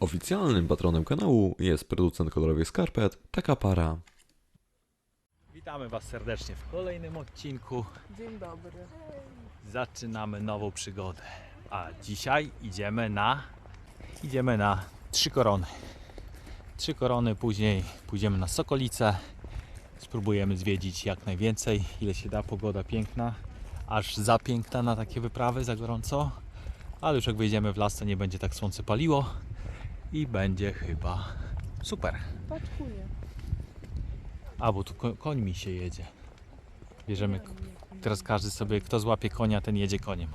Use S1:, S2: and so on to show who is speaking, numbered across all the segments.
S1: Oficjalnym patronem kanału jest producent kolorowych skarpet Taka Para.
S2: Witamy Was serdecznie w kolejnym odcinku.
S3: Dzień dobry.
S2: Zaczynamy nową przygodę. A dzisiaj idziemy na idziemy na trzy korony. Trzy korony, później pójdziemy na Sokolice. Spróbujemy zwiedzić jak najwięcej, ile się da. Pogoda piękna, aż za piękna na takie wyprawy, za gorąco. Ale już jak wyjdziemy w las, to nie będzie tak słońce paliło i będzie chyba super.
S3: Paczkuję.
S2: A, bo tu ko- koń mi się jedzie. Bierzemy Teraz każdy sobie, kto złapie konia, ten jedzie koniem.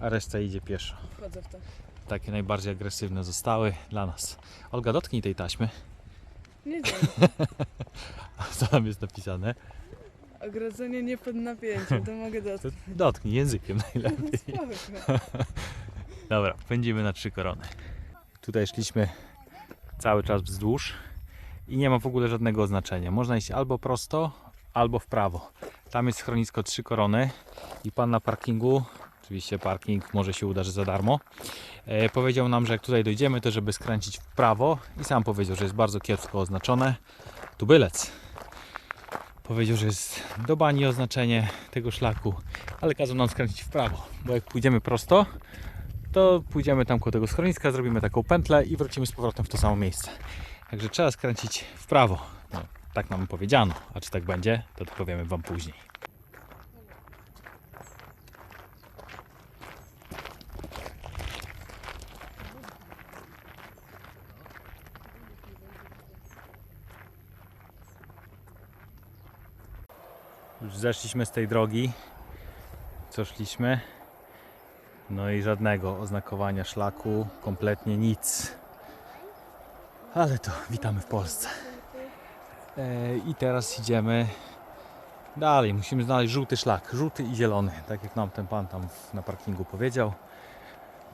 S2: A reszta idzie pieszo.
S3: Wchodzę w to.
S2: Takie najbardziej agresywne zostały dla nas. Olga, dotknij tej taśmy.
S3: Nie.
S2: A co tam jest napisane?
S3: Ogrodzenie nie pod napięciem, to mogę dotknąć.
S2: dotknij językiem najlepiej. Dobra, pędzimy na trzy korony. Tutaj szliśmy cały czas wzdłuż i nie ma w ogóle żadnego oznaczenia. Można iść albo prosto, albo w prawo. Tam jest schronisko trzy korony i pan na parkingu, oczywiście parking może się uda, że za darmo, e, powiedział nam, że jak tutaj dojdziemy, to żeby skręcić w prawo i sam powiedział, że jest bardzo kiepsko oznaczone. Tubylec. Powiedział, że jest do bani oznaczenie tego szlaku, ale kazał nam skręcić w prawo, bo jak pójdziemy prosto, to pójdziemy tam koło tego schroniska, zrobimy taką pętlę i wrócimy z powrotem w to samo miejsce. Także trzeba skręcić w prawo. No, tak nam powiedziano, a czy tak będzie, to to powiemy Wam później. Już zeszliśmy z tej drogi, co szliśmy. No i żadnego oznakowania szlaku, kompletnie nic. Ale to witamy w Polsce. E, I teraz idziemy dalej. Musimy znaleźć żółty szlak, żółty i zielony, tak jak nam ten pan tam na parkingu powiedział.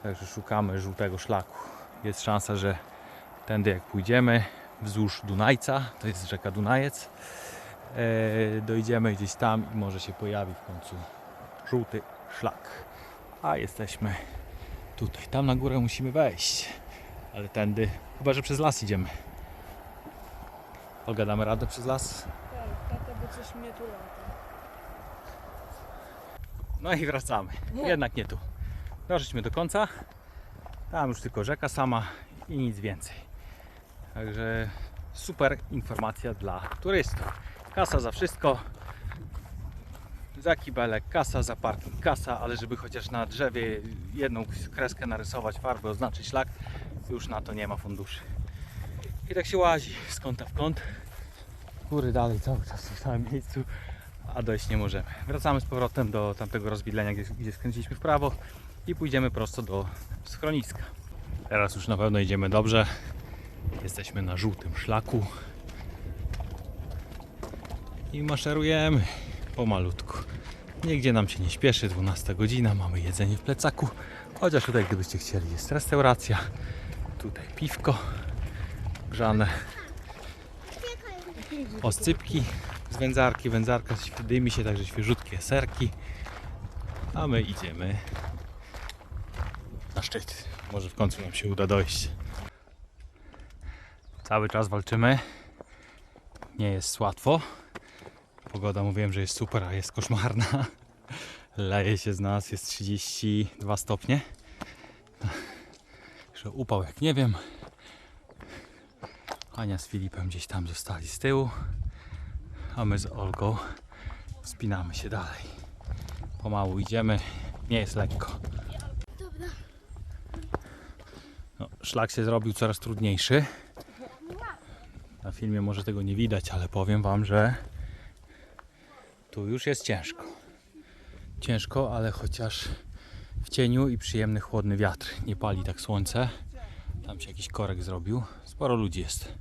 S2: Także szukamy żółtego szlaku. Jest szansa, że tędy jak pójdziemy wzdłuż Dunajca, to jest rzeka Dunajec, e, dojdziemy gdzieś tam i może się pojawi w końcu żółty szlak. A jesteśmy tutaj. Tam na górę musimy wejść. Ale tędy, chyba że przez las idziemy. Olga, damy radę przez las?
S3: Tak, tata, bo coś mnie tu lata.
S2: No i wracamy. Jednak nie tu. Doszliśmy do końca. Tam już tylko rzeka sama i nic więcej. Także super informacja dla turystów. Kasa za wszystko. Za kibelek kasa, za parking kasa, ale żeby chociaż na drzewie jedną kreskę narysować, farbę, oznaczyć szlak, już na to nie ma funduszy. I tak się łazi z kąta w kąt. Góry dalej cały czas w samym miejscu, a dojść nie możemy. Wracamy z powrotem do tamtego rozwidlenia, gdzie, gdzie skręciliśmy w prawo i pójdziemy prosto do schroniska. Teraz już na pewno idziemy dobrze. Jesteśmy na żółtym szlaku i maszerujemy pomalutku. Nigdzie nam się nie śpieszy, 12 godzina, mamy jedzenie w plecaku. Chociaż tutaj, gdybyście chcieli, jest restauracja. Tutaj piwko grzane. Oscypki z wędzarki. Wędzarka dymi się, także świeżutkie serki. A my idziemy na szczyt. Może w końcu nam się uda dojść. Cały czas walczymy. Nie jest łatwo. Pogoda mówiłem, że jest super, a jest koszmarna. Leje się z nas, jest 32 stopnie. Że upał jak nie wiem. Ania z Filipem gdzieś tam zostali z tyłu. A my z Olgą wspinamy się dalej. Pomału idziemy. Nie jest lekko. No, szlak się zrobił coraz trudniejszy. Na filmie może tego nie widać, ale powiem Wam, że tu już jest ciężko. Ciężko, ale chociaż w cieniu i przyjemny chłodny wiatr. Nie pali tak słońce. Tam się jakiś korek zrobił. Sporo ludzi jest.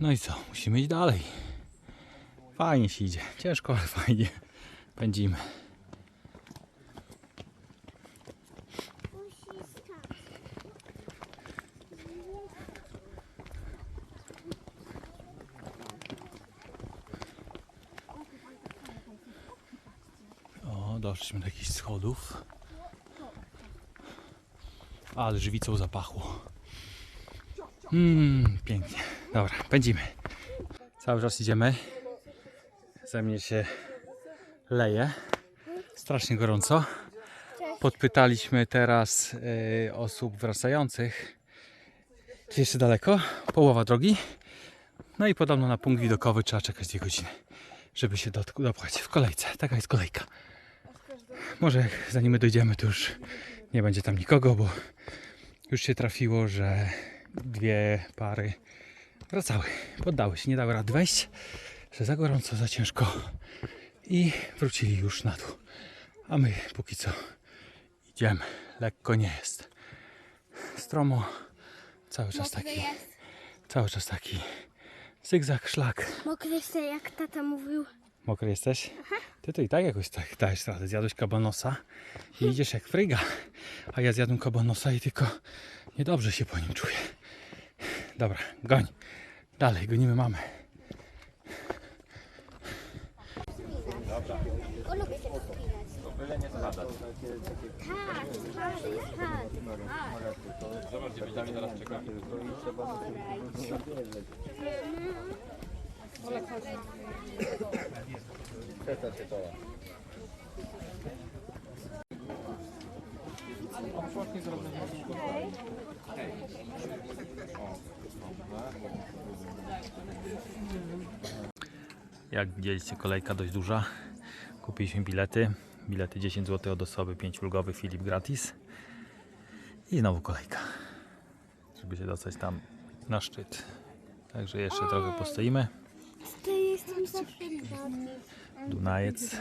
S2: No i co? Musimy iść dalej. Fajnie się idzie. Ciężko, ale fajnie. Pędzimy. O, doszliśmy do jakichś schodów. Ale żywicą zapachło. Mmm, pięknie. Dobra, pędzimy. Cały czas idziemy. Ze mnie się leje. Strasznie gorąco. Podpytaliśmy teraz y, osób wracających. Jeszcze daleko? Połowa drogi. No i podobno na punkt widokowy trzeba czekać dwie godziny, żeby się dopchać w kolejce. Taka jest kolejka. Może zanim my dojdziemy, to już nie będzie tam nikogo, bo już się trafiło, że dwie pary wracały, poddały się, nie dały rady wejść, że za gorąco, za ciężko i wrócili już na dół. A my póki co idziemy. Lekko nie jest. Stromo, cały czas
S4: Mokry
S2: taki,
S4: jest.
S2: cały czas taki zygzak, szlak.
S4: Mokry jest, jak tata mówił.
S2: Mokry jesteś? Ty to i tak jakoś tak dajesz radę. Zjadłeś kabanosa i idziesz jak fryga. A ja zjadłem kabanosa i tylko niedobrze się po nim czuję. Dobra, goń. Dalej, gonimy mamę.
S4: O, lubię się wspinać. Tak, tak, tak.
S2: Jak widzieliście, kolejka dość duża. Kupiliśmy bilety. Bilety 10 zł od osoby, 5 ulgowych, Filip gratis. I znowu kolejka. Żeby się dostać tam na szczyt. Także jeszcze trochę postoimy.
S4: Ty jestem zawsze gratis.
S2: Dunajec.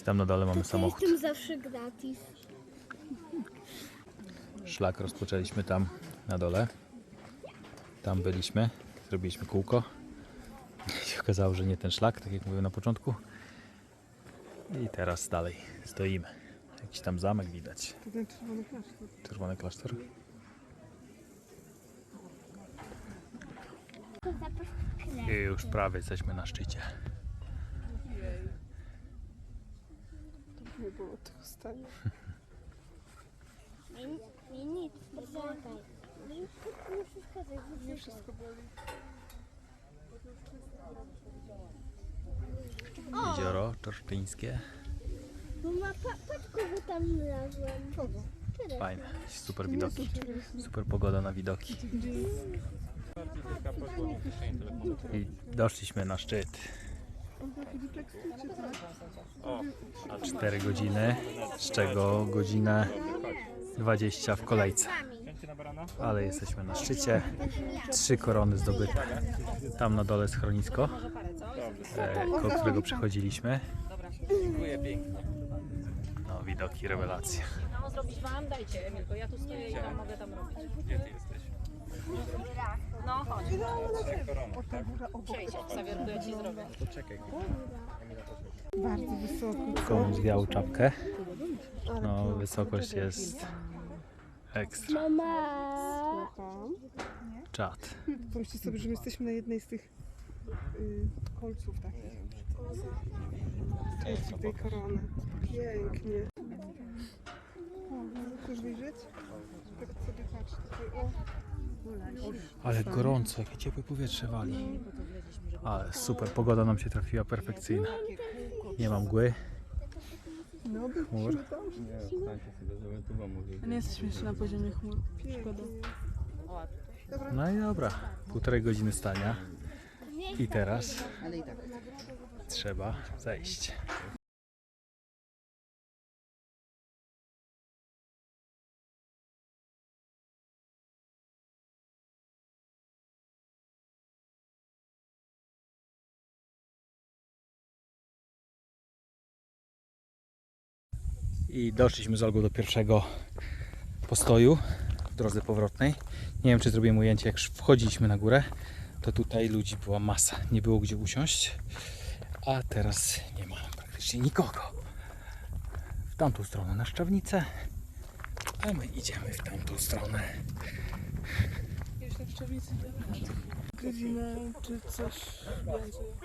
S2: I tam na dole mamy samochód.
S4: jestem zawsze gratis.
S2: Szlak rozpoczęliśmy tam na dole. Tam byliśmy, zrobiliśmy kółko. I się okazało, że nie ten szlak, tak jak mówiłem na początku. I teraz dalej stoimy. Jakiś tam zamek widać.
S3: Ten czerwony klasztor.
S2: Czerwony klasztor. I już prawie jesteśmy na szczycie.
S3: Nie było tego stanie.
S4: Mi, mi nic, nie zamykaj. Mi nie przeszkadzaj.
S3: Nie wszystko boli.
S2: Jezioro Czorsztyńskie.
S4: Mama, pa, patrz kogo tam znalazłem.
S3: Kogo?
S2: Fajne, super widoki. Super pogoda na widoki. I doszliśmy na szczyt. Na 4 godziny, z czego godzinę 20 w kolejce. Ale jesteśmy na szczycie. Trzy korony zdobyte. Tam na dole schronisko, e, koło którego przechodziliśmy. No, widoki, rewelacja.
S5: No zrobić wam, dajcie Emilko, ja tu stoję i wam mogę tam robić. Gdzie ty jesteś? No chodź. Przejdź, Xavier, to ja ci zrobię.
S3: Bardzo wysoko.
S2: Komuś zdjął czapkę. No, wysokość jest ekstra.
S4: Mama.
S2: Czad.
S3: Pomyślcie sobie, że my jesteśmy na jednej z tych y, kolców takich. Kolców tej korony. Pięknie. Chcesz wyjrzeć? Tak sobie patrz. Tutaj, o.
S2: Ale gorąco, jakie ciepłe powietrze wali. Ale super, pogoda nam się trafiła perfekcyjna. Nie mam mgły. Chmur.
S6: Nie jesteśmy jeszcze na poziomie chmur. Szkoda.
S2: No i dobra, półtorej godziny stania. I teraz trzeba zejść. I doszliśmy z Olgą do pierwszego postoju w drodze powrotnej. Nie wiem, czy zrobiłem ujęcie, jak wchodziliśmy na górę, to tutaj ludzi była masa. Nie było gdzie usiąść, a teraz nie ma praktycznie nikogo. W tamtą stronę na szczawnicę, a my idziemy w tamtą stronę.
S3: Jeszcze w Czernicy. Godzinę czy coś.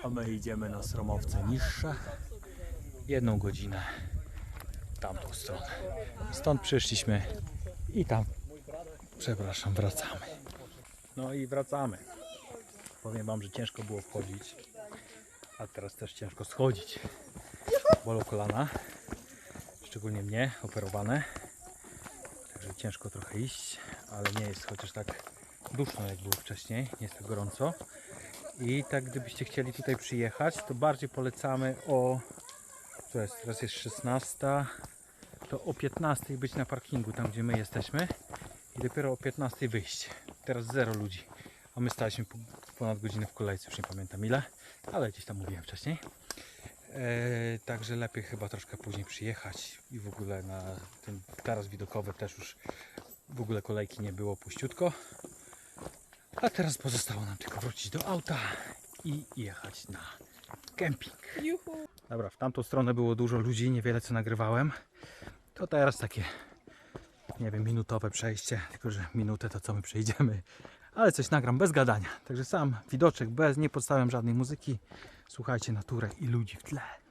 S2: A my idziemy na stromowce niższe. Jedną godzinę tamtą stronę. Stąd przyszliśmy i tam, przepraszam, wracamy.
S7: No i wracamy. Powiem Wam, że ciężko było wchodzić, a teraz też ciężko schodzić. Bolą kolana, szczególnie mnie, operowane. Także ciężko trochę iść, ale nie jest chociaż tak duszno jak było wcześniej, nie jest tak gorąco. I tak gdybyście chcieli tutaj przyjechać, to bardziej polecamy o, jest, teraz jest 16, to o 15 być na parkingu, tam gdzie my jesteśmy i dopiero o 15 wyjść. Teraz zero ludzi, a my staliśmy po- ponad godzinę w kolejce, już nie pamiętam ile, ale gdzieś tam mówiłem wcześniej. E, także lepiej chyba troszkę później przyjechać i w ogóle na ten taras widokowy też już w ogóle kolejki nie było puściutko. A teraz pozostało nam tylko wrócić do auta i jechać na kemping.
S3: Juhu.
S7: Dobra, w tamtą stronę było dużo ludzi, niewiele co nagrywałem. To teraz takie, nie wiem, minutowe przejście, tylko że minutę to co my przejdziemy. Ale coś nagram bez gadania. Także sam widoczek bez, nie podstawiam żadnej muzyki. Słuchajcie naturę i ludzi w tle.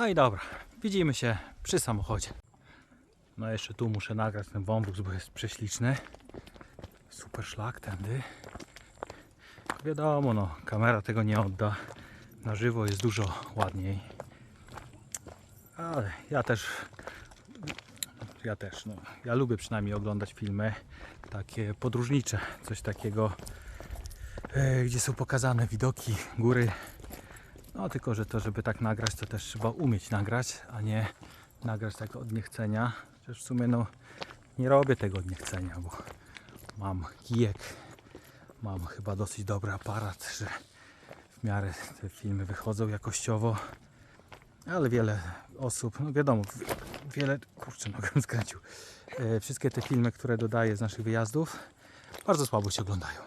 S2: No i dobra, widzimy się przy samochodzie. No jeszcze tu muszę nagrać ten wąwóz, bo jest prześliczny. Super szlak tędy. Wiadomo, no, kamera tego nie odda. Na żywo jest dużo ładniej. Ale ja też, ja też, no, ja lubię przynajmniej oglądać filmy takie podróżnicze, coś takiego, e, gdzie są pokazane widoki, góry, no tylko, że to, żeby tak nagrać, to też trzeba umieć nagrać, a nie nagrać tak od niechcenia. Chociaż w sumie no nie robię tego od niechcenia, bo mam kijek, mam chyba dosyć dobry aparat, że w miarę te filmy wychodzą jakościowo. Ale wiele osób, no wiadomo, wiele, kurczę, nogę skręcił. E, wszystkie te filmy, które dodaję z naszych wyjazdów, bardzo słabo się oglądają.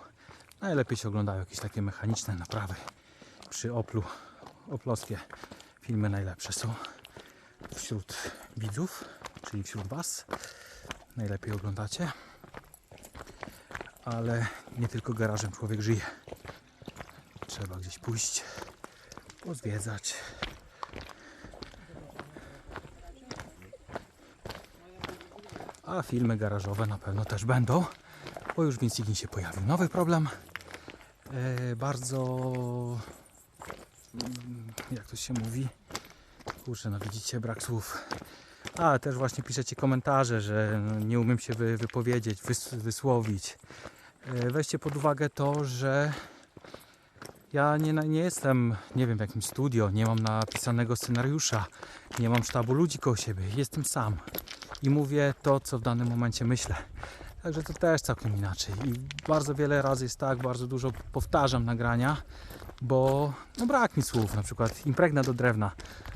S2: Najlepiej się oglądają jakieś takie mechaniczne naprawy przy Oplu oplowskie filmy najlepsze są wśród widzów, czyli wśród Was. Najlepiej oglądacie. Ale nie tylko garażem człowiek żyje. Trzeba gdzieś pójść, pozwiedzać. A filmy garażowe na pewno też będą, bo już w Insigni się pojawił nowy problem. E, bardzo jak to się mówi. Kurczę, no widzicie, brak słów. A, też właśnie piszecie komentarze, że nie umiem się wy, wypowiedzieć, wys, wysłowić. E, Weźcie pod uwagę to, że ja nie, nie jestem, nie wiem, w jakimś studio, nie mam napisanego scenariusza, nie mam sztabu ludzi koło siebie, jestem sam i mówię to, co w danym momencie myślę. Także to też całkiem inaczej. I bardzo wiele razy jest tak, bardzo dużo powtarzam nagrania, bo no brak mi słów, na przykład impregna do drewna,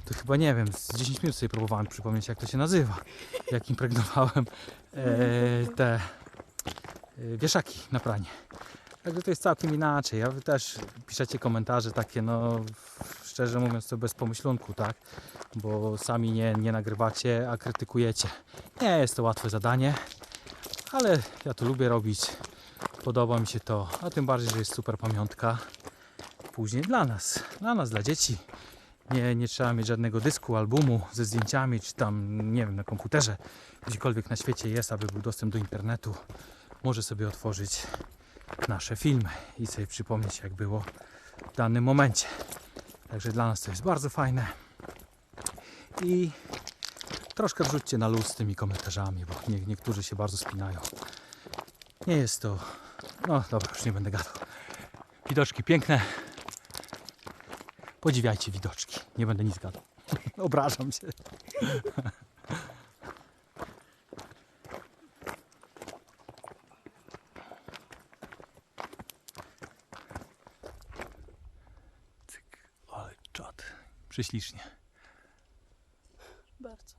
S2: to chyba nie wiem, z 10 minut sobie próbowałem przypomnieć jak to się nazywa, jak impregnowałem e, te y, wieszaki na pranie. Także to jest całkiem inaczej. A wy też piszecie komentarze takie, no szczerze mówiąc to bez pomyślunku, tak? Bo sami nie, nie nagrywacie, a krytykujecie. Nie jest to łatwe zadanie, ale ja to lubię robić. Podoba mi się to, a tym bardziej, że jest super pamiątka później dla nas, dla nas, dla dzieci. Nie, nie trzeba mieć żadnego dysku, albumu ze zdjęciami, czy tam, nie wiem, na komputerze, gdziekolwiek na świecie jest, aby był dostęp do internetu. Może sobie otworzyć nasze filmy i sobie przypomnieć, jak było w danym momencie. Także dla nas to jest bardzo fajne. I troszkę wrzućcie na luz z tymi komentarzami, bo nie, niektórzy się bardzo spinają. Nie jest to. No dobra, już nie będę gadał. Widoczki piękne. Podziwiajcie widoczki. Nie będę nic gadał. Obrażam się. Cyk. Ale czad. Prześlicznie.
S8: Bardzo.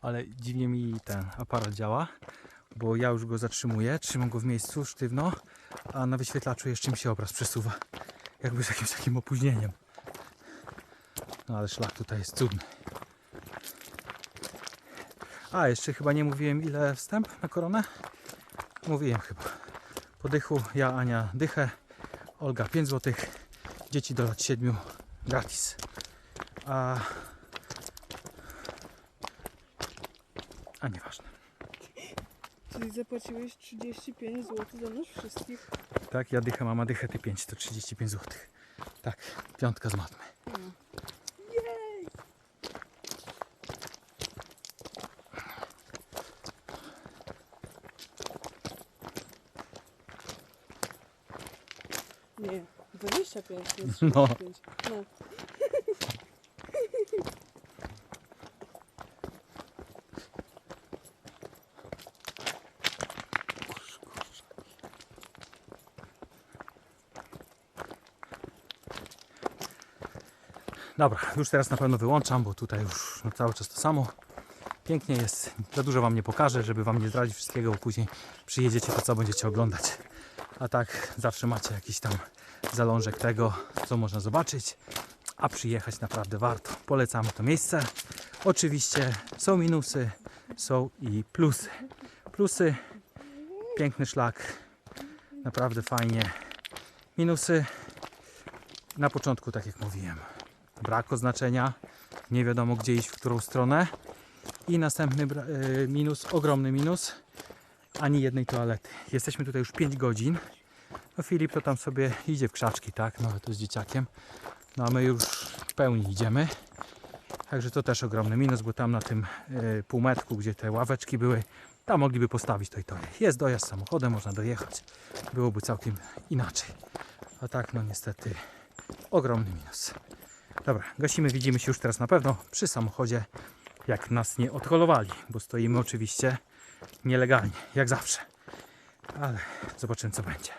S2: Ale dziwnie mi ten aparat działa, bo ja już go zatrzymuję, trzymam go w miejscu sztywno, a na wyświetlaczu jeszcze mi się obraz przesuwa. Jakby z jakimś takim opóźnieniem. No ale szlak tutaj jest cudny. A, jeszcze chyba nie mówiłem ile wstęp na koronę? Mówiłem chyba. Po dychu ja, Ania dychę, Olga 5 zł, dzieci do lat 7 gratis. A A nieważne.
S3: Czyli zapłaciłeś 35 zł za nas wszystkich.
S2: Tak, ja dychę, mama dychę, ty 5, to 35 zł. Tak, piątka z matmy.
S3: Nie, 25 to jest
S2: No.
S3: 35. No.
S2: Dobra, już teraz na pewno wyłączam, bo tutaj już cały czas to samo. Pięknie jest, za dużo Wam nie pokażę, żeby Wam nie zdradzić wszystkiego, bo później przyjedziecie, to co będziecie oglądać. A tak zawsze macie jakiś tam zalążek tego, co można zobaczyć, a przyjechać naprawdę warto. Polecamy to miejsce. Oczywiście są minusy, są i plusy. Plusy, piękny szlak, naprawdę fajnie. Minusy, na początku, tak jak mówiłem, brak oznaczenia, nie wiadomo gdzie iść, w którą stronę. I następny y, minus, ogromny minus, ani jednej toalety. Jesteśmy tutaj już 5 godzin. No Filip to tam sobie idzie w krzaczki, tak? No to z dzieciakiem. No a my już w pełni idziemy. Także to też ogromny minus, bo tam na tym y, półmetku, gdzie te ławeczki były, tam mogliby postawić to i to. Jest dojazd samochodem, można dojechać. Byłoby całkiem inaczej. A tak, no niestety, ogromny minus. Dobra, gasimy, widzimy się już teraz na pewno przy samochodzie, jak nas nie odholowali, bo stoimy oczywiście nielegalnie, jak zawsze. Ale zobaczymy co będzie.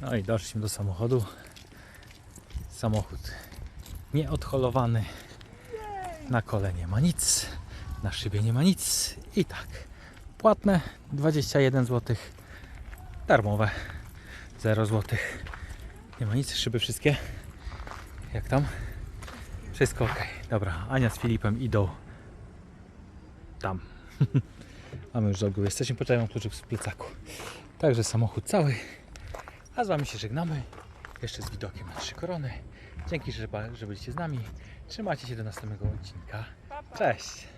S2: No i doszliśmy do samochodu. Samochód nieodholowany. Na kole nie ma nic, na szybie nie ma nic. I tak, płatne 21 zł, darmowe 0 zł. Nie ma nic, szyby wszystkie. Jak tam? Wszystko ok. Dobra, Ania z Filipem idą tam. A my już Olgą jesteśmy, poczekaj, kluczyk w plecaku. Także samochód cały. A z Wami się żegnamy. Jeszcze z widokiem na trzy korony. Dzięki, że, że byliście z nami. Trzymajcie się do następnego odcinka. Cześć!